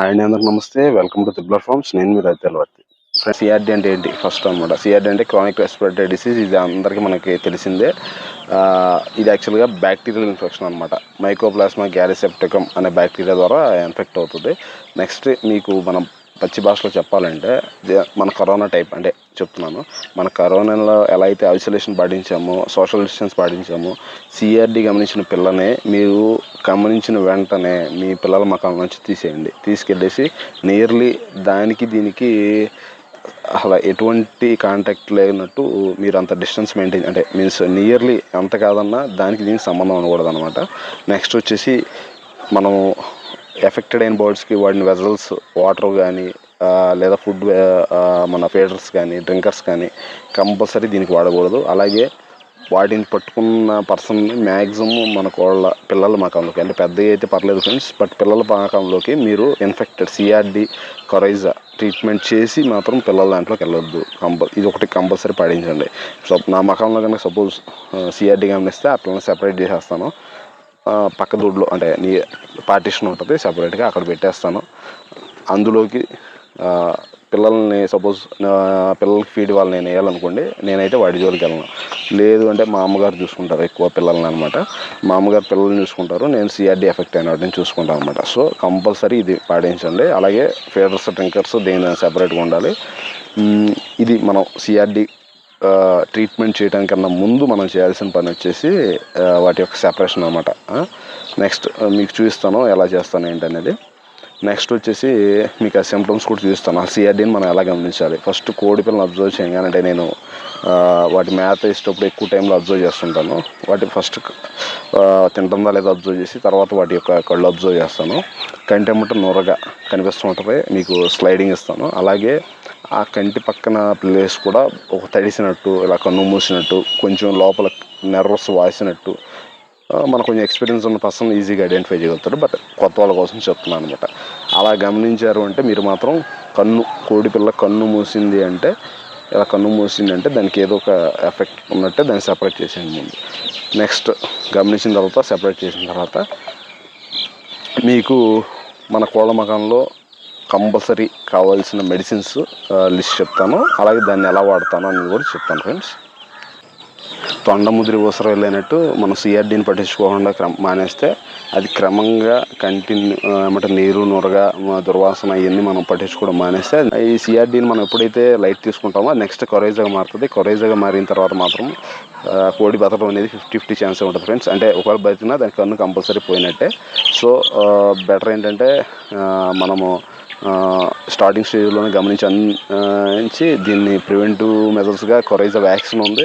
And అందరికి నమస్తే. Welcome to triple R forms నేను మీరు అయితే తెలవర్తి సిఆర్డీ అంటే ఏంటి? ఫస్ట్ అనమాట సిఆర్డి అంటే క్రానిక్ రెస్పిరేటరీ డిసీజ్ ఇది అందరికీ మనకి తెలిసిందే. ఇది యాక్చువల్గా బ్యాక్టీరియల్ ఇన్ఫెక్షన్ అనమాట మైకోప్లాస్మా గ్యారిసెప్టికమ్ అనే బ్యాక్టీరియా ద్వారా ఇన్ఫెక్ట్ అవుతుంది. నెక్స్ట్ మీకు మనం పచ్చి భాషలో చెప్పాలంటే మన కరోనా టైప్ అంటే చెప్తున్నాను. మన కరోనాలో ఎలా అయితే ఐసోలేషన్ పాటించామో సోషల్ డిస్టెన్స్ పాటించామో సిఆర్డి గమనించిన పిల్లనే మీరు గమనించిన వెంటనే మీ పిల్లల మకాల నుంచి తీసేయండి. తీసుకెళ్ళేసి నియర్లీ దానికి దీనికి అలా ఎటువంటి కాంటాక్ట్ లేనట్టు మీరు అంత డిస్టెన్స్ మెయింటైన్ అంటే మీన్స్ నియర్లీ ఎంత కాదన్నా దానికి దీనికి సంబంధం ఉండకూడదు అనమాట నెక్స్ట్ వచ్చేసి మనము ఎఫెక్టెడ్ అయిన బర్డ్స్కి వాడిని వెజల్స్ వాటర్ కానీ లేదా ఫుడ్ మన ఫీడర్స్ కానీ డ్రింకర్స్ కానీ కంపల్సరీ దీనికి వాడకూడదు. అలాగే వాటిని పట్టుకున్న పర్సన్ని మ్యాక్సిమం మన కోళ్ళ పిల్లల మకంలోకి అంటే పెద్దవి అయితే పర్లేదు ఫ్రెండ్స్ బట్ పిల్లల మకంలోకి మీరు ఇన్ఫెక్టెడ్ సిఆర్డి కొరైజా ట్రీట్మెంట్ చేసి మాత్రం పిల్లల దాంట్లోకి వెళ్ళొద్దు. కంపల్ ఇది ఒకటి కంపల్సరీ పాటించండి. సో నా మకంలో కనుక సపోజ్ సిఆర్డి గమనిస్తే అట్లనే సెపరేట్ చేసేస్తాను. పక్క దొడ్లో అంటే నీ పార్టీషన్ ఉంటుంది సపరేట్గా అక్కడ పెట్టేస్తాను. అందులోకి పిల్లల్ని సపోజ్ పిల్లలకి ఫీడ్ వాళ్ళు నేను వేయాలనుకోండి నేనైతే వాడి జోలికి వెళ్ళను. లేదు అంటే మా అమ్మగారు చూసుకుంటారు ఎక్కువ పిల్లల్ని అనమాట మా అమ్మగారు పిల్లల్ని చూసుకుంటారు నేను సిఆర్డీ ఎఫెక్ట్ అయిన వాటిని చూసుకుంటాను అనమాట సో కంపల్సరీ ఇది పాటించండి. అలాగే ఫీడర్స్ డ్రింకర్స్ దేని సెపరేట్గా ఉండాలి. ఇది మనం సిఆర్డీ ట్రీట్మెంట్ చేయడానికన్నా ముందు మనం చేయాల్సిన పని వచ్చేసి వాటి యొక్క సెపరేషన్ అనమాట నెక్స్ట్ మీకు చూపిస్తాను ఎలా చేస్తాను ఏంటనేది. నెక్స్ట్ వచ్చేసి మీకు ఆ సిమ్టమ్స్ కూడా చూపిస్తాను. ఆ సిఆర్డీని మనం ఎలా గమనించాలి? ఫస్ట్ కోడి పిల్లలు అబ్జర్వ్ చేయగానే అంటే నేను వాటి మేత వేసేటప్పుడు ఎక్కువ టైంలో అబ్జర్వ్ చేస్తుంటాను. వాటి ఫస్ట్ తింటుందా లేదా అబ్జర్వ్ చేసి తర్వాత వాటి యొక్క కళ్ళు అబ్జర్వ్ చేస్తాను. కంటే ముట్ట నూరగా కనిపిస్తూ ఉంటుంది మీకు స్లైడింగ్ ఇస్తాను. అలాగే ఆ కంటి పక్కన ప్లేస్ కూడా ఒక తడిసినట్టు ఇలా కన్ను మూసినట్టు కొంచెం లోపల నెర్వస్ వాసినట్టు మన మనకు కొంచెం ఎక్స్పీరియన్స్ ఉన్న పర్సన్ ఈజీగా ఐడెంటిఫై చేయగలుగుతాడు. బట్ కొత్త వాళ్ళ కోసం చెప్తున్నాను అనమాట అలా గమనించారు అంటే మీరు మాత్రం కన్ను కోడి పిల్ల కన్ను మూసింది అంటే ఇలా కన్ను మూసింది అంటే దానికి ఏదో ఒక ఎఫెక్ట్ ఉన్నట్టే దాన్ని సెపరేట్ చేసేయండి ముందు. నెక్స్ట్ గమనించిన తర్వాత సెపరేట్ చేసిన తర్వాత మీకు మన కోళ్ళ మకంలో కంపల్సరీ కావాల్సిన మెడిసిన్స్ లిస్ట్ చెప్తాను. అలాగే దాన్ని ఎలా వాడతాను అనేది కూడా చెప్తాను ఫ్రెండ్స్. తొండముదిరి ఊసర వెళ్ళినట్టు మనం సిఆర్డీని పట్టించుకోకుండా క్రమ మానేస్తే అది క్రమంగా కంటిన్యూ ఏమంటే నీరు నొరగా దుర్వాసన ఇవన్నీ మనం పట్టించుకోవడం మానేస్తే ఈ సిఆర్డీని మనం ఎప్పుడైతే లైట్ తీసుకుంటామో నెక్స్ట్ కొరైజాగా మారుతుంది. కొరైజాగా మారిన తర్వాత మాత్రం కోడి బతకడం అనేది ఫిఫ్టీ ఫిఫ్టీ ఛాన్స్ ఉంటుంది ఫ్రెండ్స్. అంటే ఒకవేళ బతికినా దాని కన్ను కంపల్సరీ పోయినట్టే. సో బెటర్ ఏంటంటే మనము స్టార్టింగ్ స్టేజ్లోనే గమనించి దీన్ని ప్రివెంటివ్ మెజర్స్గా కొరైజా వ్యాక్సిన్ ఉంది.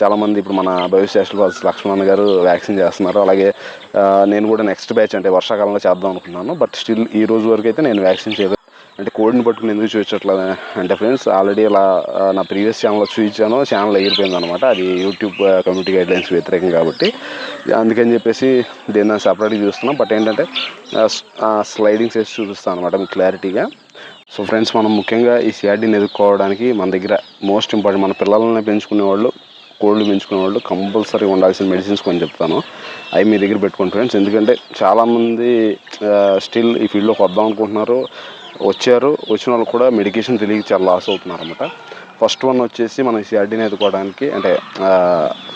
చాలామంది ఇప్పుడు మన భవిష్యత్తులో లక్ష్మణ్ గారు వ్యాక్సిన్ చేస్తున్నారు. అలాగే నేను కూడా నెక్స్ట్ బ్యాచ్ అంటే వర్షాకాలంలో చేద్దాం అనుకున్నాను. బట్ స్టిల్ ఈ రోజు వరకు అయితే నేను వ్యాక్సిన్ చేయలేదు. అంటే కోడిని పట్టుకుని ఎందుకు చూపించట్లేదు? అంటే ఫ్రెండ్స్ ఆల్రెడీ అలా నా ప్రీవియస్ ఛానల్లో చూపించాను ఛానల్ ఎగిరిపోయింది అనమాట అది యూట్యూబ్ కమ్యూనిటీ గైడ్లైన్స్ వ్యతిరేకం కాబట్టి. అందుకని చెప్పేసి దీన్ని సపరేట్గా చూస్తున్నాం. బట్ ఏంటంటే స్లైడింగ్స్ వేసి చూపిస్తాను అనమాట మీకు క్లారిటీగా సో ఫ్రెండ్స్ మనం ముఖ్యంగా ఈ సిఆర్డీని ఎదుర్కోవడానికి మన దగ్గర మోస్ట్ ఇంపార్టెంట్ మన పిల్లల్ని పెంచుకునే వాళ్ళు కోళ్ళు పెంచుకునే వాళ్ళు కంపల్సరీ ఉండాల్సిన మెడిసిన్స్ కొన్ని చెప్తాను. అవి మీ దగ్గర పెట్టుకోండి ఫ్రెండ్స్ ఎందుకంటే చాలామంది స్టిల్ ఈ ఫీల్డ్లోకి వద్దాం అనుకుంటున్నారు. వచ్చారు. వచ్చిన వాళ్ళు కూడా మెడికేషన్ తెలియక చాలా లాస్ అవుతున్నారు అనమాట ఫస్ట్ వన్ వచ్చేసి మనం సిఆర్డీని ఎదుకోవడానికి అంటే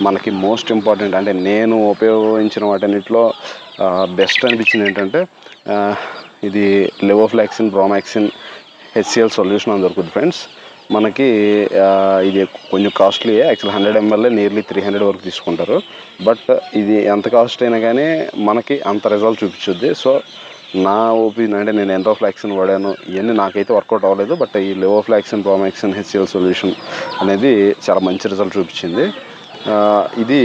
మనకి మోస్ట్ ఇంపార్టెంట్ అంటే నేను ఉపయోగించిన వాటన్నిటిలో బెస్ట్ అనిపించింది ఏంటంటే ఇది లెవోఫ్లాక్సిన్ బ్రోమాక్సిన్ హెచ్సిఎల్ సొల్యూషన్ అని దొరుకుతుంది ఫ్రెండ్స్ మనకి ఇది కొంచెం costly actual hundred MLA nearly three hundred వరకు తీసుకుంటారు. బట్ ఇది ఎంత కాస్ట్ అయినా కానీ మనకి అంత రిజల్ట్ చూపించుద్ది. సో నా ఒపీనియన్ అంటే నేను ఎండోఫ్లాక్సిన్ వాడాను ఇవన్నీ నాకైతే వర్కౌట్ అవ్వలేదు బట్ ఈ లెవోఫ్లాక్సిన్ ప్రోమాక్సిన్ హెచ్సిఎల్ సొల్యూషన్ అనేది చాలా మంచి రిజల్ట్ చూపించింది. ఇది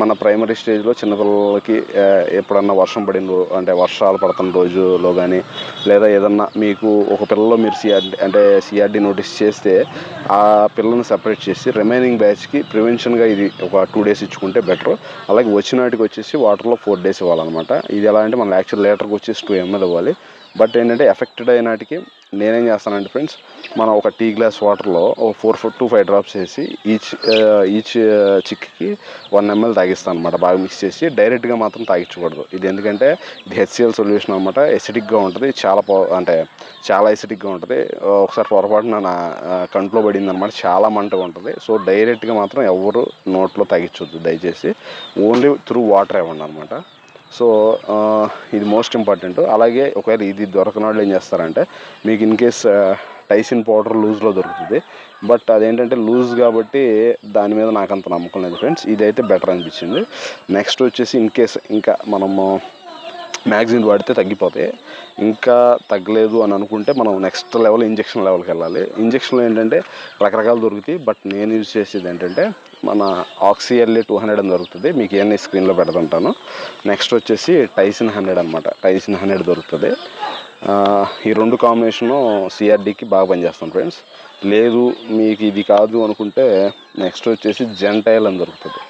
మన ప్రైమరీ స్టేజ్లో చిన్నపిల్లలకి ఎప్పుడన్నా వర్షం పడిన అంటే వర్షాలు పడుతున్న రోజులో కానీ లేదా ఏదన్నా మీకు ఒక పిల్లలో మీరు సిఆర్డీ అంటే సిఆర్డి నోటీస్ చేస్తే ఆ పిల్లల్ని సెపరేట్ చేసి రిమైనింగ్ బ్యాచ్కి ప్రివెన్షన్గా ఇది ఒక టూ డేస్ ఇచ్చుకుంటే బెటర్. అలాగే వచ్చినాటికి వచ్చేసి వాటర్లో ఫోర్ డేస్ ఇవ్వాలన్నమాట. ఇది ఎలా అంటే మన యాక్చువల్ లీటర్కి వచ్చేసి టూ ఎంఎల్ ఇవ్వాలి. బట్ ఏంటంటే ఎఫెక్టెడ్ అయినాటికి నేనేం చేస్తానంటే ఫ్రెండ్స్ మనం ఒక టీ గ్లాస్ వాటర్లో ఒక four four to five drops వేసి ఈచ్ ఈచ్ చిక్కి వన్ ఎంఎల్ తాగిస్తాను అనమాట బాగా మిక్స్ చేసి డైరెక్ట్గా మాత్రం తాగించకూడదు. ఇది ఎందుకంటే ఇది హెచ్సిఎల్ సొల్యూషన్ అనమాట ఎసిడిక్గా ఉంటుంది. చాలా అంటే చాలా ఎసిడిక్గా ఉంటుంది. ఒకసారి పొరపాటున నా కంట్లో పడింది అనమాట చాలా మంటగా ఉంటుంది. సో డైరెక్ట్గా మాత్రం ఎవరు నోట్లో తాగించవద్దు దయచేసి ఓన్లీ త్రూ వాటర్ ఇవ్వండి అనమాట సో ఇది మోస్ట్ ఇంపార్టెంట్. అలాగే ఒకవేళ ఇది దొరకని వాళ్ళు ఏం చేస్తారంటే మీకు ఇన్ కేస్ టైసిన్ పౌడర్ లూజ్లో దొరుకుతుంది. బట్ అదేంటంటే లూజ్ కాబట్టి దాని మీద నాకు అంత నమ్మకం లేదు ఫ్రెండ్స్. ఇదైతే బెటర్ అనిపించింది. నెక్స్ట్ వచ్చేసి ఇన్ కేస్ ఇంకా మనము మ్యాగ్జిన్ వాడితే తగ్గిపోతాయి ఇంకా తగ్గలేదు అని అనుకుంటే మనం నెక్స్ట్ లెవెల్ ఇంజక్షన్ లెవెల్కి వెళ్ళాలి. ఇంజక్షన్లు ఏంటంటే రకరకాలు దొరుకుతాయి. బట్ నేను యూజ్ చేసేది ఏంటంటే మన ఆక్సిఎల్ఏ టూ హండ్రెడ్ అని దొరుకుతుంది. మీకు ఇవన్నీ స్క్రీన్లో పెడుతుంటాను. నెక్స్ట్ వచ్చేసి టైసిన్ హండ్రెడ్ అనమాట టైసిన్ హండ్రెడ్ దొరుకుతుంది. ఈ రెండు కాంబినేషను సిఆర్డీకి బాగా పనిచేస్తాం ఫ్రెండ్స్ లేదు మీకు ఇది కాదు అనుకుంటే నెక్స్ట్ వచ్చేసి జెంటైల్ అని దొరుకుతుంది.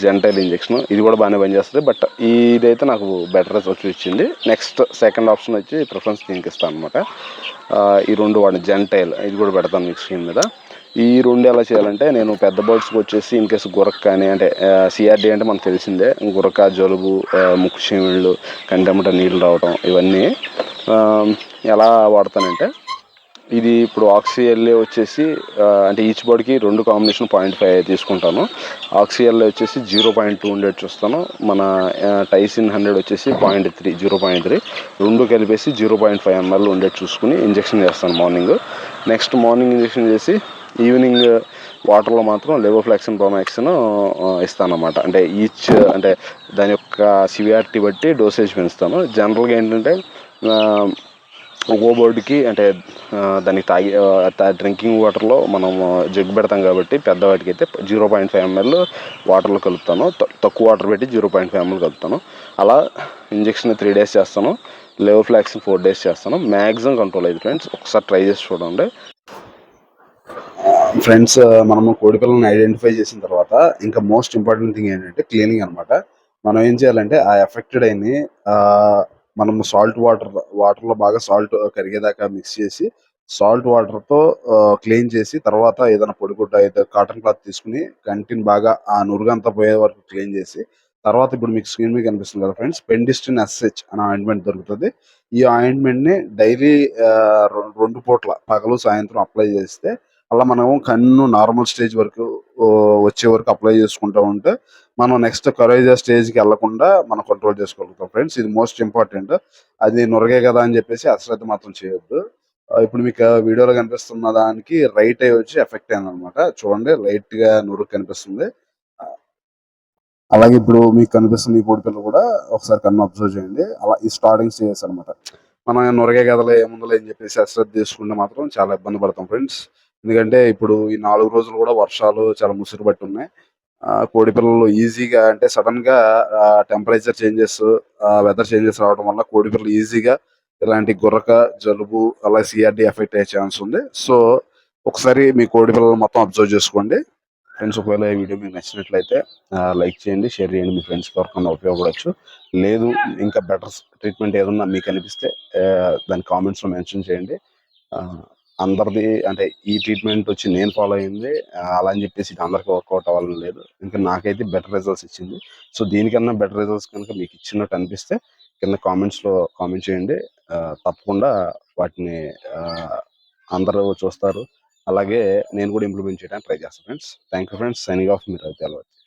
జెంటైల్ ఇంజెక్షన్ ఇది కూడా బాగానే పనిచేస్తుంది. బట్ ఇదైతే నాకు బెటర్ రిజల్ట్స్ ఇచ్చింది. నెక్స్ట్ సెకండ్ ఆప్షన్ వచ్చి ప్రిఫరెన్స్ దీనికి ఇస్తాను అనమాట ఈ రెండు వాడిని జెంటైల్ ఇది కూడా పెడతాను మీకు స్క్రీన్ మీద. ఈ రెండు ఎలా చేయాలంటే నేను పెద్ద బర్డ్స్కి వచ్చేసి ఇన్ కేసు గురక కానీ అంటే సిఆర్డీ అంటే మనకు తెలిసిందే. గురక జలుబు ముక్కు చీమిళ్ళు కంటమట నీళ్ళు రావటం ఇవన్నీ. ఎలా వాడతానంటే ఇది ఇప్పుడు ఆక్సిఎల్ఏ వచ్చేసి అంటే ఈచ్ బర్డ్కి రెండు కాంబినేషన్ పాయింట్ ఫైవ్ తీసుకుంటాను. ఆక్సిఎల్ఏ వచ్చేసి జీరో పాయింట్ టూ హండ్రెడ్ చూస్తాను. మన టైసిన్ హండ్రెడ్ వచ్చేసి point three zero point three రెండు కలిపేసి జీరో పాయింట్ ఫైవ్ ఎంఎల్ ఉండేది చూసుకుని ఇంజెక్షన్ చేస్తాను మార్నింగ్. నెక్స్ట్ మార్నింగ్ ఇంజెక్షన్ చేసి ఈవినింగ్ వాటర్లో మాత్రం లెవోఫ్లాక్సిన్ ప్రోమాక్సిన్ ఇస్తానమాట అంటే ఈచ్ అంటే దాని యొక్క సివియారిటీ బట్టి డోసేజ్ పెంచుతాను. జనరల్గా ఏంటంటే ఓ ఒక్కో బోర్డుకి అంటే దానికి తాగి డ్రింకింగ్ వాటర్లో మనం జగ్ పెడతాం కాబట్టి పెద్దవాటికి అయితే జీరో పాయింట్ ఫైవ్ ఎంఎల్ వాటర్లో కలుపుతాను. త- తక్కువ వాటర్ పెట్టి జీరో పాయింట్ ఫైవ్ ఎంఎల్ కలుపుతాను. అలా ఇంజెక్షన్ త్రీ డేస్ చేస్తాను. లెవోఫ్లాక్సిన్ ఫోర్ డేస్ చేస్తాను. మ్యాక్సిమం కంట్రోల్ అయ్యింది ఫ్రెండ్స్. ఒకసారి ట్రై చేసి చూడండి. ఫ్రెండ్స్ మనము కోడి పిల్లల్ని ఐడెంటిఫై చేసిన తర్వాత ఇంకా మోస్ట్ ఇంపార్టెంట్ థింగ్ ఏంటంటే క్లీనింగ్ అనమాట మనం ఏం చేయాలంటే ఆ ఎఫెక్టెడ్ అయిన మనము సాల్ట్ వాటర్ వాటర్లో బాగా సాల్ట్ కరిగేదాకా మిక్స్ చేసి సాల్ట్ వాటర్తో క్లీన్ చేసి తర్వాత ఏదైనా పొడిగుడ్డ అయితే కాటన్ క్లాత్ తీసుకుని కంటిని బాగా ఆ నురుగంతా పోయే వరకు క్లీన్ చేసి తర్వాత ఇప్పుడు మీకు స్క్రీన్ మీద కనిపిస్తుంది కదా ఫ్రెండ్స్ పెండిస్టిన్ ఎస్హెచ్ అనే ఆయింట్మెంట్ దొరుకుతుంది. ఈ ఆయింట్మెంట్ని డైలీ రెండు పూట్ల పగలు సాయంత్రం అప్లై చేస్తే అలా మనం కన్ను నార్మల్ స్టేజ్ వరకు వచ్చే వరకు అప్లై చేసుకుంటూ ఉంటే మనం నెక్స్ట్ కరేజా స్టేజ్కి వెళ్ళకుండా మనం కంట్రోల్ చేసుకోగలుగుతాం ఫ్రెండ్స్ ఇది మోస్ట్ ఇంపార్టెంట్ అది నొరగే కదా అని చెప్పేసి అశ్రద్ధ మాత్రం చేయొద్దు. ఇప్పుడు మీకు వీడియోలో కనిపిస్తున్న దానికి రైట్ అయ్యి వచ్చి ఎఫెక్ట్ అయింది అనమాట చూడండి లైట్గా నురుగు కనిపిస్తుంది. అలాగే ఇప్పుడు మీకు కనిపిస్తున్న ఈ కోడి పిల్ల కూడా ఒకసారి కన్ను అబ్జర్వ్ చేయండి. అలా ఈ స్టార్టింగ్ స్టేజెస్ అనమాట మనం నొరగే కథలు ఏముందో అని చెప్పేసి అశ్రద్ధ తీసుకుంటే మాత్రం చాలా ఇబ్బంది పడతాం ఫ్రెండ్స్ ఎందుకంటే ఇప్పుడు ఈ నాలుగు రోజులు కూడా వర్షాలు చాలా ముసురు పట్టి ఉన్నాయి కోడి పిల్లలు ఈజీగా అంటే సడన్గా టెంపరేచర్ చేంజెస్ వెదర్ చేంజెస్ రావడం వల్ల కోడి పిల్లలు ఈజీగా ఇలాంటి గుర్రక జలుబు అలా సిఆర్డి ఎఫెక్ట్ అయ్యే ఛాన్స్ ఉంది. సో ఒకసారి మీ కోడి పిల్లలు మొత్తం అబ్జర్వ్ చేసుకోండి. ఫ్రెండ్స్ ఒకవేళ ఈ వీడియో మీకు నచ్చినట్లయితే లైక్ చేయండి షేర్ చేయండి మీ ఫ్రెండ్స్ ఎవరికన్నా ఉపయోగపడవచ్చు లేదు ఇంకా బెటర్ ట్రీట్మెంట్ ఏదన్నా మీకు అనిపిస్తే దాని కామెంట్స్లో మెన్షన్ చేయండి. అందరిది అంటే ఈ ట్రీట్మెంట్ వచ్చి నేను ఫాలో అయింది. అలా అని చెప్పేసి అందరికీ వర్కౌట్ అవ్వాలని లేదు. ఇంకా నాకైతే బెటర్ రిజల్ట్స్ ఇచ్చింది. సో దీనికన్నా బెటర్ రిజల్ట్స్ కనుక మీకు ఇచ్చినట్టు అనిపిస్తే కింద కామెంట్స్లో కామెంట్ చేయండి. తప్పకుండా వాటిని అందరూ చూస్తారు. అలాగే నేను కూడా ఇంప్లిమెంట్ చేయడానికి ట్రై చేస్తాను friends thank you friends signing off మీరు తెలవచ్చు